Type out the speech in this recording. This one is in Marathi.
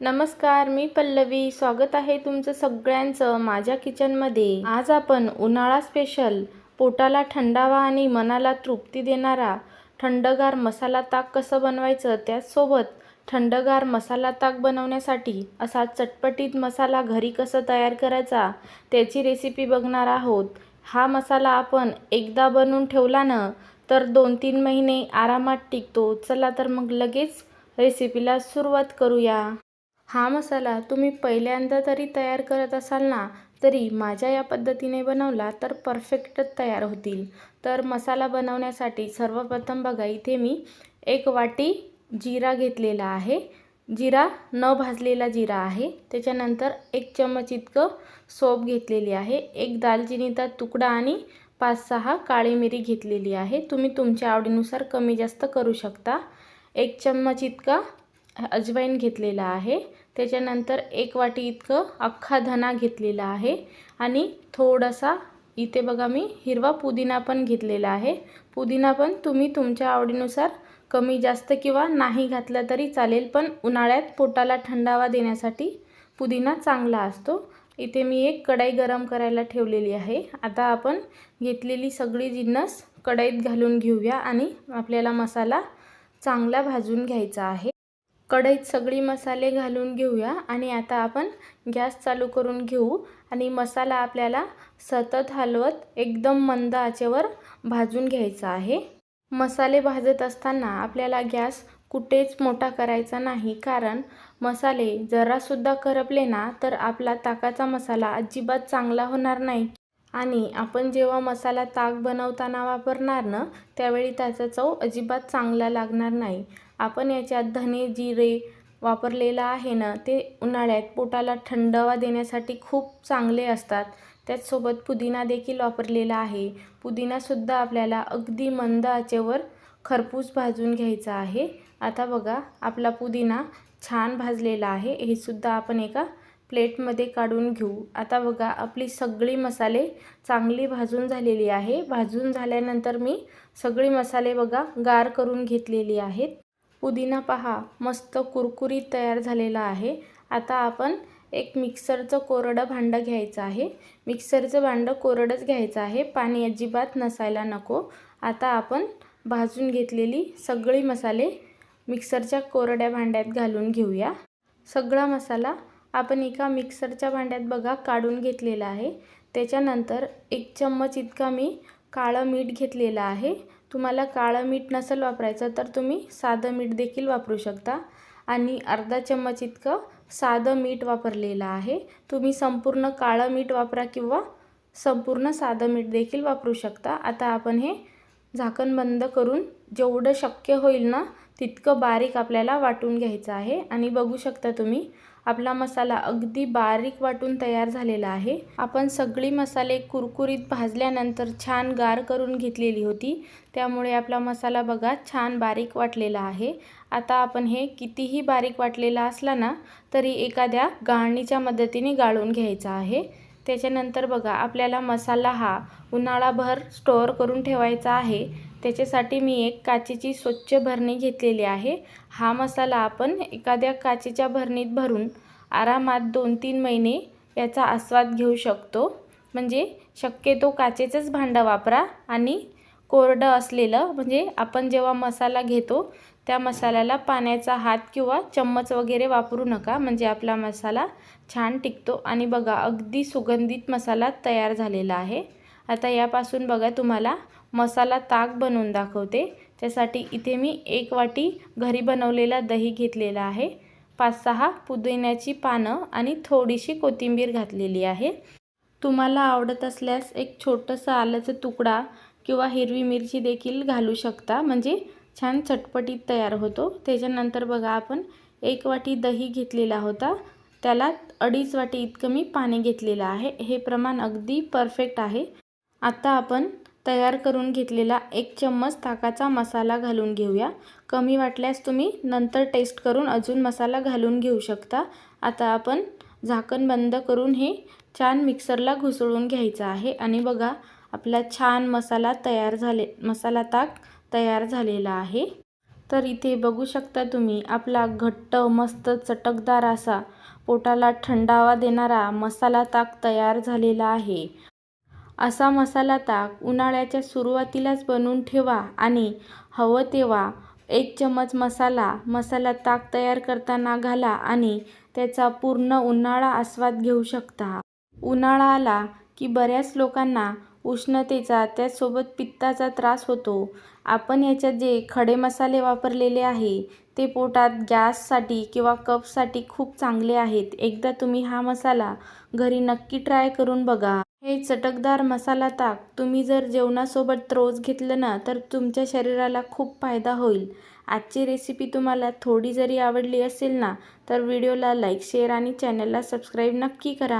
नमस्कार मी पल्लवी. स्वागत आहे तुमचं सगळ्यांचं माझ्या किचनमध्ये. आज आपण उन्हाळा स्पेशल पोटाला थंडावा आणि मनाला तृप्ती देणारा थंडगार मसाला ताक कसं बनवायचं त्याचसोबत थंडगार मसाला ताक बनवण्यासाठी असा चटपटीत मसाला घरी कसं तयार करायचा त्याची रेसिपी बघणार आहोत. हा मसाला आपण एकदा बनवून ठेवला ना तर दोन तीन महिने आरामात टिकतो. चला तर मग लगेच रेसिपीला सुरुवात करूया. हा मसाला तुम्ही पहिल्यांदा तरी तयार करत असाल ना तरी माझ्या या पद्धतीने बनवला तर परफेक्टच तयार होतील. तर मसाला बनवण्यासाठी सर्वप्रथम बघा इथे मी एक वाटी जिरा घेतलेला आहे. जिरा न भाजलेला जिरा आहे. त्याच्यानंतर एक चम्मच इतकं सोप घेतलेली आहे. एक दालचिनीचा तुकडा आणि पाच सहा काळी मिरी घेतलेली आहे. तुम्ही तुमच्या आवडीनुसार कमी जास्त करू शकता. एक चम्मच इतका अजवाईन घेतलेला आहे. त्याच्यानंतर एक वाटी इतकं अख्खा धना घेतलेला आहे. आणि थोडासा इथे बघा मी हिरवा पुदिना पण घेतलेला आहे. पुदिना पण तुम्ही तुमच्या आवडीनुसार कमी जास्त किंवा नाही घातला तरी चालेल पण उन्हाळ्यात पोटाला थंडावा देण्यासाठी पुदिना चांगला असतो. इथे मी एक कढाई गरम करायला ठेवलेली आहे. आता आपण घेतलेली सगळी जिन्नस कढईत घालून घेऊया आणि आपल्याला मसाला चांगला भाजून घ्यायचा आहे. कढईत सगळी मसाले घालून घेऊया आणि आता आपण गॅस चालू करून घेऊ. आणि मसाला आपल्याला सतत हलवत एकदम मंद आचेवर भाजून घ्यायचा आहे. मसाले भाजत असताना आपल्याला गॅस कुठेच मोठा करायचा नाही. कारण मसाले जरासुद्धा करपले ना तर आपला ताकाचा मसाला अजिबात चांगला होणार नाही. आणि आपण जेव्हा मसाला ताक बनवताना वापरणार ना त्यावेळी त्याचा चव अजिबात चांगला लागणार नाही. आपण याच्यात धने जिरे वापरलेलं आहे ना ते उन्हाळ्यात पोटाला थंडावा देण्यासाठी खूप चांगले असतात. त्याचसोबत पुदिना देखील वापरलेला आहे. पुदिनासुद्धा आपल्याला अगदी मंद आचेवर खरपूस भाजून घ्यायचा आहे. आता बघा आपला पुदिना छान भाजलेला आहे. हे सुद्धा आपण एका प्लेटमध्ये काढून घेऊ. आता बघा आपली सगळी मसाले चांगली भाजून झालेली आहे. भाजून झाल्यानंतर मी सगळी मसाले बघा गार करून घेतलेली आहेत. पुदिना पहा. मस्त कुरकुरीत तयार झालेला आहे. आता आपण एक मिक्सरचं कोरडं भांडं घ्यायचं आहे. मिक्सरचं भांडं कोरडंच घ्यायचं आहे. पाणी अजिबात नसायला नको. आता आपण भाजून घेतलेली सगळी मसाले मिक्सरच्या कोरड्या भांड्यात घालून घेऊया. सगळा मसाला आपण एका मिक्सरच्या भांड्यात बघा काढून घेतलेला आहे. त्याच्यानंतर एक चम्मच इतका मी काळं मीठ घेतलेलं आहे. तुम्हाला काळं मीठ नसेल वापरायचं तर तुम्ही साधं मीठ देखील वापरू शकता. आणि अर्धा चम्मच इतकं साधं मीठ वापरलेलं आहे. तुम्ही संपूर्ण काळं मीठ वापरा किंवा संपूर्ण साधं मीठ देखील वापरू शकता. आता आपण हे झाकण बंद करून जेवढं शक्य होईल ना तितकं बारीक आपल्याला वाटून घ्यायचं आहे. आणि बघू शकता तुम्ही आपला मसाला अगदी बारीक वाटून तयार झालेला आहे. आपण सगळी मसाले कुरकुरीत भाजल्यानंतर छान गार करून घेतलेली होती. त्यामुळे आपला मसाला बघा छान बारीक वाटलेला आहे. आता आपण हे कितीही बारीक वाटलेला असला ना तरी एखाद्या गाळणीच्या मदतीने गाळून घ्यायचा आहे. त्याच्यानंतर बघा आपल्याला मसाला हा उन्हाळाभर स्टोअर करून ठेवायचा आहे. त्याच्यासाठी मी एक काचेची स्वच्छ भरणी घेतलेली आहे. हा मसाला आपण एखाद्या काचेच्या भरणीत भरून आरामात दोन तीन महिने याचा आस्वाद घेऊ शकतो. म्हणजे शक्यतो काचेचंच भांडं वापरा आणि कोरडं असलेलं म्हणजे आपण जेव्हा मसाला घेतो त्या मसाल्याला पाण्याचा हात किंवा चम्मच वगैरे वापरू नका. म्हणजे आपला मसाला छान टिकतो. आणि बघा अगदी सुगंधित मसाला तयार झालेला आहे. आता यापासून बघा तुम्हाला मसाला ताक बनवून दाखवते. त्यासाठी इथे मी एक वाटी घरी बनवलेला दही घेतलेला आहे. पाच सहा पुदिन्याची पानं आणि थोडीशी कोथिंबीर घातलेली आहे. तुम्हाला आवडत असल्यास एक छोटंसं आल्याचा तुकडा किंवा हिरवी मिरची देखील घालू शकता. म्हणजे छान चटपटीत तयार होतो. त्याच्यानंतर बघा आपण एक वाटी दही घेतलेला होता. त्याला अडीच वाटी इतकं मी पाणी घेतलेलं आहे. हे प्रमाण अगदी परफेक्ट आहे. आता आपण तयार करून घेतलेला एक चम्मच ताकाचा मसाला घालून घेऊया. कमी वाटल्यास तुम्ही नंतर टेस्ट करून अजून मसाला घालून घेऊ शकता. आता आपण झाकण बंद करून हे छान मिक्सरला घुसळून घ्यायचं आहे. आणि बघा आपला छान मसाला तयार झाले मसाला ताक तयार झालेला आहे. तर इथे बघू शकता तुम्ही आपला घट्ट मस्त चटकदार असा पोटाला थंडावा देणारा मसाला ताक तयार झालेला आहे. असा मसाला ताक उन्हाळ्याच्या सुरुवातीलाच बनवून ठेवा आणि हवं तेव्हा एक चमच मसाला मसाला ताक तयार करताना घाला आणि त्याचा पूर्ण उन्हाळा आस्वाद घेऊ शकता. उन्हाळा आला की बऱ्याच लोकांना उष्णतेचा त्याचसोबत पित्ताचा त्रास होतो. आपण याच्यात जे खडे मसाले वापरलेले आहे ते पोटात गॅससाठी किंवा कफसाठी खूप चांगले आहेत. एकदा तुम्ही हा मसाला घरी नक्की ट्राय करून बघा. हे चटकदार मसाला ताक तुम्ही जर जेवणासोबत रोज घेतलं ना तर तुमच्या शरीराला खूप फायदा होईल. आजची रेसिपी तुम्हाला थोडी जरी आवडली असेल ना तर व्हिडिओला लाईक शेअर आणि चॅनलला सबस्क्राईब नक्की करा.